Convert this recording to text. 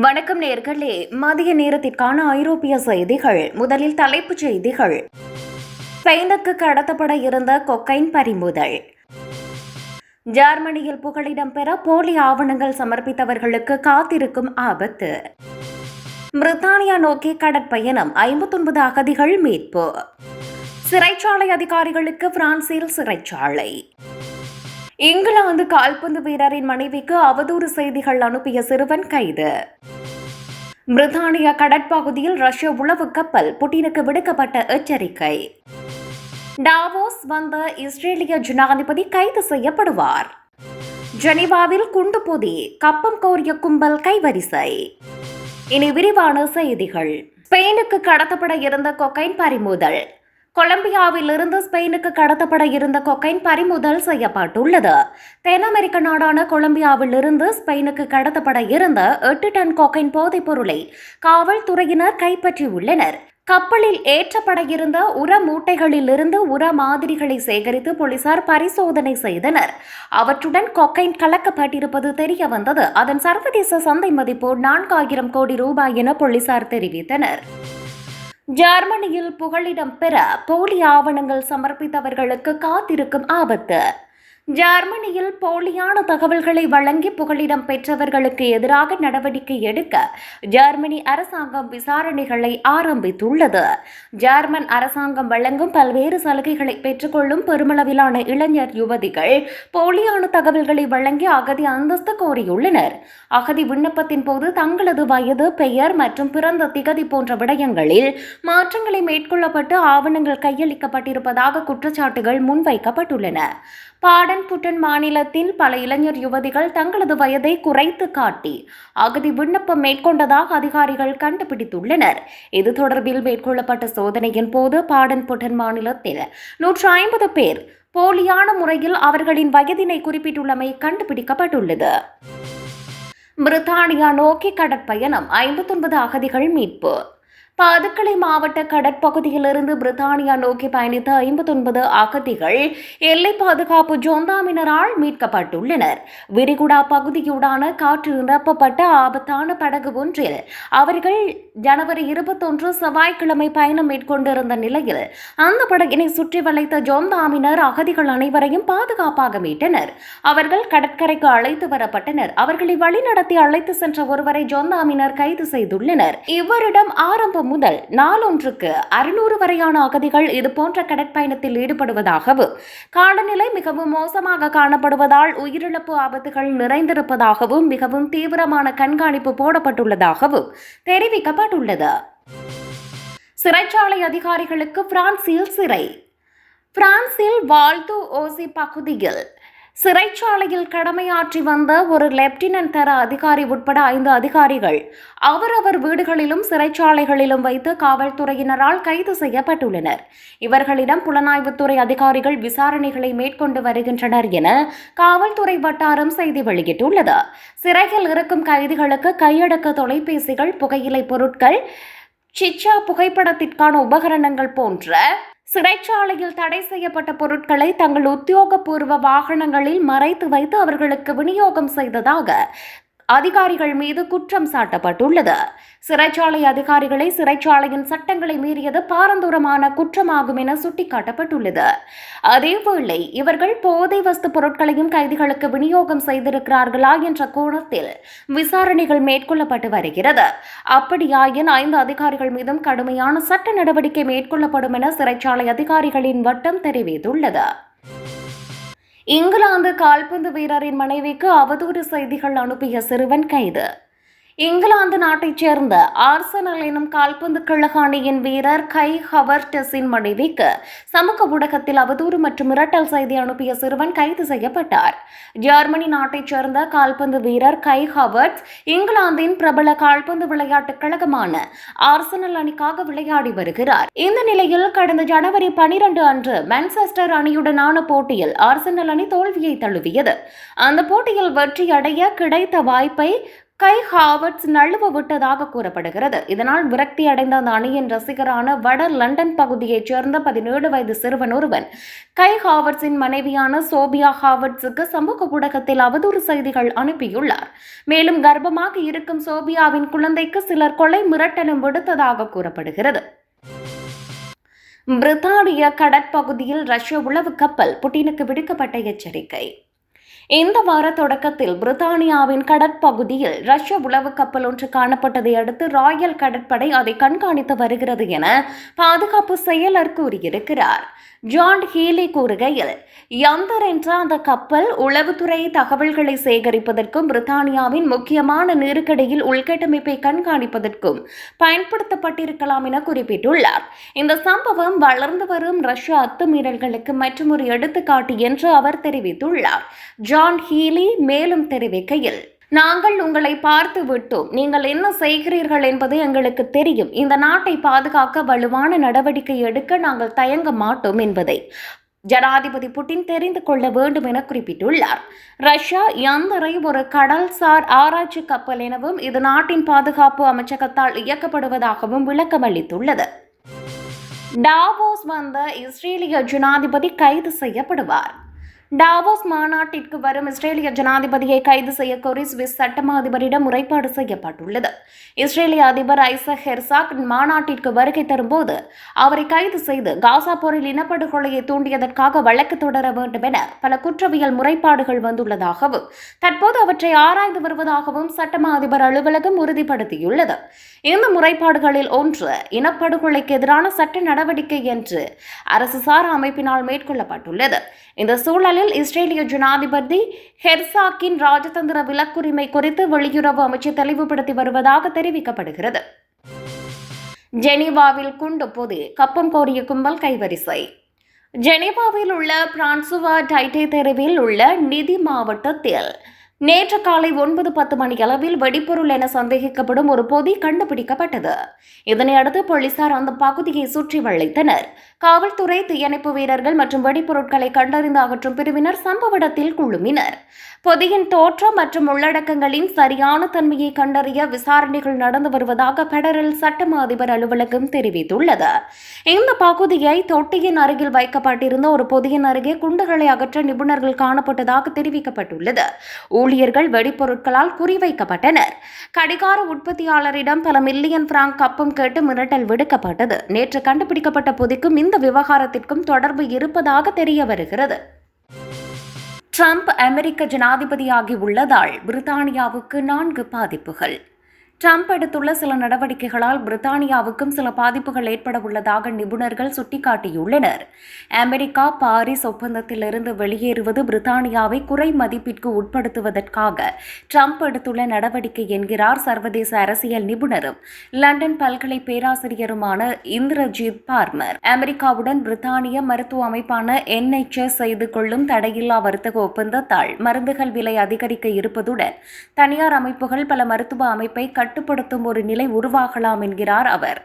வணக்கம் நேர்களே. மதிய நேரத்திற்கான ஐரோப்பிய செய்திகள். முதலில் தலைப்புச் செய்திகள். ஸ்பெயினுக்கு கடத்தப்பட இருந்த கொக்கைன் பறிமுதல். ஜெர்மனியில் புகலிடம் பெற போலி ஆவணங்கள் சமர்ப்பித்தவர்களுக்கு காத்திருக்கும் ஆபத்து. பிரித்தானியா நோக்கி கடற்பயணம். ஐம்பத்தொன்பது அகதிகள் மீட்பு. சிறைச்சாலை அதிகாரிகளுக்கு பிரான்சில் சிறைச்சாலை. இங்கிலாந்து கால்பந்து வீரரின் மனைவிக்கு அவதூறு செய்திகள் அனுப்பிய சிறுவன் கைது. பிரித்தானிய கடற்பகுதியில் ரஷ்ய உளவு கப்பல் புட்டினுக்கு விடுக்கப்பட்ட எச்சரிக்கை. டாவோஸ் வந்த இஸ்ரேலிய ஜனாதிபதி கைது செய்யப்படுவார். ஜெனீவாவில் குண்டு பொதி கப்பம் கோரிய கும்பல் கைவரிசை. இனி விரிவான செய்திகள். ஸ்பெயினுக்கு கடத்தப்பட இருந்த கொக்கைன் பறிமுதல். கொலம்பியாவிலிருந்து ஸ்பெயினுக்கு கடத்தப்பட இருந்த கொக்கைன் பறிமுதல் செய்யப்பட்டுள்ளது. தென் அமெரிக்க நாடான கொலம்பியாவில் இருந்து ஸ்பெயினுக்கு கடத்தப்பட இருந்த எட்டு டன் கொக்கைன் போதைப் பொருளை காவல்துறையினர் கைப்பற்றியுள்ளனர். கப்பலில் ஏற்றப்பட இருந்த உர மூட்டைகளில் இருந்து உர மாதிரிகளை சேகரித்து போலீசார் பரிசோதனை செய்தனர். அவற்றுடன் கொக்கைன் கலக்கப்பட்டிருப்பது தெரிய வந்தது அதன் சர்வதேச சந்தை மதிப்பு நான்காயிரம் கோடி ரூபாய் என போலீசார் தெரிவித்தனர். ஜெர்மனியில் புகலிடம் பெற போலி ஆவணங்கள் சமர்ப்பித்தவர்களுக்கு காத்திருக்கும் ஆபத்து. ஜெர்மனியில் போலியான தகவல்களை வழங்கி புகலிடம் பெற்றவர்களுக்கு எதிராக நடவடிக்கை எடுக்க ஜெர்மனி அரசாங்கம் விசாரணைகளை ஆரம்பித்துள்ளது. ஜெர்மன் அரசாங்கம் வழங்கும் பல்வேறு சலுகைகளை பெற்றுக்கொள்ளும் பெருமளவிலான இளைஞர் யுவதிகள் போலியான தகவல்களை வழங்கி அகதி அந்தஸ்து கோரியுள்ளனர். அகதி விண்ணப்பத்தின் போது தங்களது வயது பெயர் மற்றும் பிறந்த திகதி போன்ற விடயங்களில் மாற்றங்களை மேற்கொள்ளப்பட்டு ஆவணங்கள் கையளிக்கப்பட்டிருப்பதாக குற்றச்சாட்டுகள் முன்வைக்கப்பட்டுள்ளன. பாடன் புட்டன் மாநிலத்தில் பல இளைஞர் யுவதிகள் தங்களது வயதை குறைத்து காட்டி அகதி விண்ணப்பம் மேற்கொண்டதாக அதிகாரிகள் கண்டுபிடித்துள்ளனர். இது தொடர்பில் மேற்கொள்ளப்பட்ட சோதனையின் போது பாடன் புட்டன் மாநிலத்தில் நூற்று ஐம்பது பேர் போலியான முறையில் அவர்களின் வயதினை குறிப்பிட்டுள்ளமை கண்டுபிடிக்கப்பட்டுள்ளது. பிரித்தானியா நோக்கி கடற்பயணம் ஐம்பத்தொன்பது அகதிகள் மீட்பு. பதுக்கலை மாவட்ட கடற்பகுதியிலிருந்து பிரித்தானியா நோக்கி பயணித்த ஐம்பத்தொன்பது அகதிகள் எல்லை பாதுகாப்பு ஜோந்தாமினரால் மீட்கப்பட்டுள்ளனர். விரிகுடா பகுதியூடான காற்று நிரப்பப்பட்ட ஆபத்தான படகு ஒன்றில் அவர்கள் ஜனவரி இருபத்தொன்று செவ்வாய்க்கிழமை பயணம் மேற்கொண்டிருந்த நிலையில் அந்த படகினை சுற்றி வளைத்த ஜோந்தாமினர் அகதிகள் அனைவரையும் பாதுகாப்பாக மீட்டனர். அவர்கள் கடற்கரைக்கு அழைத்து வரப்பட்டனர். அவர்களை வழிநடத்தி அழைத்து சென்ற ஒருவரை ஜோந்தாமினர் கைது செய்துள்ளனர். இவரிடம் ஆரம்பம் முதல் நாளொன்றுக்கு அறுநூறு வரையான அகதிகள் இதுபோன்ற கடற்பயணத்தில் ஈடுபடுவதாகவும் காலநிலை மிகவும் மோசமாக காணப்படுவதால் உயிரிழப்பு ஆபத்துகள் நிறைந்திருப்பதாகவும் மிகவும் தீவிரமான கண்காணிப்பு போடப்பட்டுள்ளதாகவும் தெரிவிக்கப்பட்டுள்ளது. சிறைச்சாலை அதிகாரிகளுக்கு பிரான்சில் சிறை பிரான்சில் வால்து ஓசி பகுதியில் சிறைச்சாலையில் கடமையாற்றி வந்த ஒரு லெப்டினன்ட் தர அதிகாரி உட்பட ஐந்து அதிகாரிகள் அவரவர் வீடுகளிலும் சிறைச்சாலைகளிலும் வைத்து காவல்துறையினரால் கைது செய்யப்பட்டுள்ளனர். இவர்களிடம் புலனாய்வுத்துறை அதிகாரிகள் விசாரணைகளை மேற்கொண்டு வருகின்றனர் என காவல்துறை வட்டாரம் செய்தி வெளியிட்டுள்ளது. சிறையில் இருக்கும் கைதிகளுக்கு கையடக்க தொலைபேசிகள் புகையிலை பொருட்கள் சிச்சா புகைப்படத்திற்கான உபகரணங்கள் போன்ற சிறைச்சாலையில் தடை செய்யப்பட்ட பொருட்களை தங்கள் உத்தியோகபூர்வ வாகனங்களில் மறைத்து வைத்து அவர்களுக்கு விநியோகம் செய்ததாக அதிகாரிகள் மீது குற்றம் சாட்டப்பட்டுள்ளது. சிறைச்சாலை அதிகாரிகளை சிறைச்சாலையின் சட்டங்களை மீறியது பாரந்தூரமான குற்றமாகும் என சுட்டிக்காட்டப்பட்டுள்ளது. அதேவேளை இவர்கள் போதை வஸ்து பொருட்களையும் கைதிகளுக்கு விநியோகம் செய்திருக்கிறார்களா என்ற கோணத்தில் விசாரணைகள் மேற்கொள்ளப்பட்டு வருகிறது. அப்படியாயின் ஐந்து அதிகாரிகள் மீதும் கடுமையான சட்ட நடவடிக்கை மேற்கொள்ளப்படும் என சிறைச்சாலை அதிகாரிகளின் வட்டம் தெரிவித்துள்ளது. இங்கிலாந்து கால்பந்து வீரரின் மனைவிக்கு அவதூறு செய்திகள் அனுப்பிய சிறுவன் கைது. இங்கிலாந்து நாட்டைச் சேர்ந்த ஆர்சனல் எனும் கால்பந்து கழக அணியின் வீரர் கை ஹவர்டஸின் மனைவிக்கு சமூக ஊடகத்தில் அவதூறு மற்றும் மிரட்டல் செய்தி அனுப்பிய சிறுவன் கைது செய்யப்பட்டார். ஜெர்மனி நாட்டைச் சேர்ந்த கால்பந்து வீரர் கை ஹவர்ட்ஸ் இங்கிலாந்தின் பிரபல கால்பந்து விளையாட்டுக் கழகமான ஆர்சனல் அணிக்காக விளையாடி வருகிறார். இந்த நிலையில் கடந்த ஜனவரி பனிரெண்டு அன்று மான்செஸ்டர் அணியுடனான போட்டியில் ஆர்சனல் அணி தோல்வியை தழுவியது. அந்த போட்டியில் வெற்றி அடைய கிடைத்த வாய்ப்பை கை ஹாவர்ட்ஸ் நழுவ விட்டதாக கூறப்படுகிறது. இதனால் விரக்தி அடைந்த அந்த அணியின் ரசிகரான வட லண்டன் பகுதியைச் சேர்ந்த பதினேழு வயது சிறுவன் ஒருவன். கை ஹாவர்ட்ஸின் மனைவியான சோபியா ஹாவர்ட்ஸுக்கு சமூக ஊடகத்தில் அவதூறு செய்திகள் அனுப்பியுள்ளார். மேலும் கர்ப்பமாக இருக்கும் சோபியாவின் குழந்தைக்கு சிலர் கொலை மிரட்டலும் விடுத்ததாக கூறப்படுகிறது. பிரித்தானிய கடற்பகுதியில் ரஷ்ய உளவு கப்பல் புட்டினுக்கு விடுக்கப்பட்ட எச்சரிக்கை. இந்த வார தொடக்கத்தில் பிரித்தானியாவின் கடற்பகுதியில் ரஷ்ய உளவு கப்பல் ஒன்று காணப்பட்டதை அடுத்து ராயல் கடற்படை அதை கண்காணித்து வருகிறது என பாதுகாப்பு செயலர் கூறியிருக்கிறார். ஜான் ஹீலி கூறுகையில் யந்தர் என்ற அந்த கப்பல் உளவுத்துறை தகவல்களை சேகரிப்பதற்கும் பிரித்தானியாவின் முக்கியமான நெருக்கடியில் உள்கட்டமைப்பை கண்காணிப்பதற்கும் பயன்படுத்தப்பட்டிருக்கலாம் என குறிப்பிட்டுள்ளார். இந்த சம்பவம் வளர்ந்து வரும் ரஷ்ய அத்துமீறல்களுக்கு மற்றொரு எடுத்துக்காட்டு என்று அவர் தெரிவித்துள்ளார். ஜான் ஹீலி மேலும் தெரிவிக்கையில் நாங்கள் உங்களை பார்த்து விட்டோம். நீங்கள் என்ன செய்கிறீர்கள் என்பது எங்களுக்கு தெரியும். இந்த நாட்டை பாதுகாக்க வலுவான நடவடிக்கை எடுக்க நாங்கள் தயங்க மாட்டோம் என்பதை ஜனாதிபதி புட்டின் தெரிந்து கொள்ள வேண்டும் என குறிப்பிட்டுள்ளார். ரஷ்யா யந்தரை ஒரு கடல்சார் ஆராய்ச்சி கப்பல் எனவும் இது நாட்டின் பாதுகாப்பு அமைச்சகத்தால் இயக்கப்படுவதாகவும் விளக்கமளித்துள்ளது டாவோஸ் வந்த இஸ்ரேலிய ஜனாதிபதி கைது செய்யப்படுவார். டாவோஸ் மாநாட்டிற்கு வரும் இஸ்ரேலிய ஜனாதிபதியை கைது செய்ய கோரி சுவிஸ் சட்டமா அதிபரிடம் முறைப்பாடு செய்யப்பட்டுள்ளது. இஸ்ரேலிய அதிபர் ஐசக் ஹெர்சாக் மாநாட்டிற்கு வருகை தரும்போது அவரை கைது செய்து காசா போரில் இனப்படுகொலையை தூண்டியதற்காக வழக்கு தொடர வேண்டும் என பல குற்றவியல் முறைப்பாடுகள் வந்துள்ளதாகவும் தற்போது அவற்றை ஆராய்ந்து வருவதாகவும் சட்டமா அதிபர் அலுவலகம் உறுதிப்படுத்தியுள்ளது. இந்த முறைப்பாடுகளில் ஒன்று இனப்படுகொலைக்கு எதிரான சட்ட நடவடிக்கை என்று அரசு சாரா அமைப்பினால் மேற்கொள்ளப்பட்டுள்ளது. இந்த சூழலில் இஸ்ரேலிய ஜனாதிபதி ஹெர்சாக்கின் ராஜதந்திர விலக்குரிமை குறித்து வெளியுறவு அமைச்சர் தெளிவுபடுத்தி வருவதாக தெரிவிக்கப்படுகிறது. ஜெனீவாவில் குண்டு பொது கப்பம் கோரிய கும்பல் கைவரிசை. ஜெனீவாவில் உள்ள பிரான்சுவா டைட்டே தெருவில் உள்ள நிதி மாவட்டத்தில் நேற்று காலை ஒன்பது பத்து மணி அளவில் வெடிப்பொருள் என சந்தேகிக்கப்படும் ஒரு பொதி கண்டுபிடிக்கப்பட்டது. இதனையடுத்து போலீசார் அந்த பகுதியை சுற்றி வளைத்தனர். காவல்துறை தீயணைப்பு வீரர்கள் மற்றும் வெடிப்பொருட்களை கண்டறிந்து அகற்றும் பிரிவினர் சம்பவ இடத்தில் குழுமினர். பொதியின் தோற்றம் மற்றும் உள்ளடக்கங்களின் சரியான தன்மையை கண்டறிய விசாரணைகள் நடந்து வருவதாக பெடரல் சட்டமா அதிபர் அலுவலகம் தெரிவித்துள்ளது. இந்த பகுதியை தொட்டியின் அருகில் வைக்கப்பட்டிருந்த ஒரு பொதியின் அருகே குண்டுகளை அகற்ற நிபுணர்கள் காணப்பட்டதாக தெரிவிக்கப்பட்டுள்ளது. ஊழியர்கள் வெடிப்பொருட்களால் குறிவைக்கப்பட்டனர். கடிகார உற்பத்தியாளரிடம் பல மில்லியன் பிராங்க் கப்பம் கேட்டு மிரட்டல் விடுக்கப்பட்டது. நேற்று கண்டுபிடிக்கப்பட்ட பொதிக்கும் இந்த விவகாரத்திற்கும் தொடர்பு இருப்பதாக தெரிய வருகிறது. ட்ரம்ப் அமெரிக்க ஜனாதிபதியாகி உள்ளதால் பிரித்தானியாவுக்கு நான்கு பாதிப்புகள். ட்ரம்ப் எடுத்துள்ள சில நடவடிக்கைகளால் பிரித்தானியாவுக்கும் சில பாதிப்புகள் ஏற்பட உள்ளதாக நிபுணர்கள் சுட்டிக்காட்டியுள்ளனர். அமெரிக்கா பாரிஸ் ஒப்பந்தத்திலிருந்து வெளியேறுவது பிரித்தானியாவை குறை மதிப்பிற்கு உட்படுத்துவதற்காக ட்ரம்ப் எடுத்துள்ள நடவடிக்கை என்கிறார் சர்வதேச அரசியல் நிபுணரும். லண்டன் பல்கலை பேராசிரியருமான இந்திரஜித் பார்மர். அமெரிக்காவுடன் பிரித்தானிய மருத்துவ அமைப்பான என்எச்எஸ் செய்து கொள்ளும் தடையில்லா வர்த்தக ஒப்பந்தத்தால் மருந்துகள் விலை அதிகரிக்க இருப்பதுடன் தனியார் அமைப்புகள் பல மருத்துவ அமைப்பை கட்டுப்படுத்தும் ஒரு நிலை உருவாகலாம் என்கிறார் அவர்.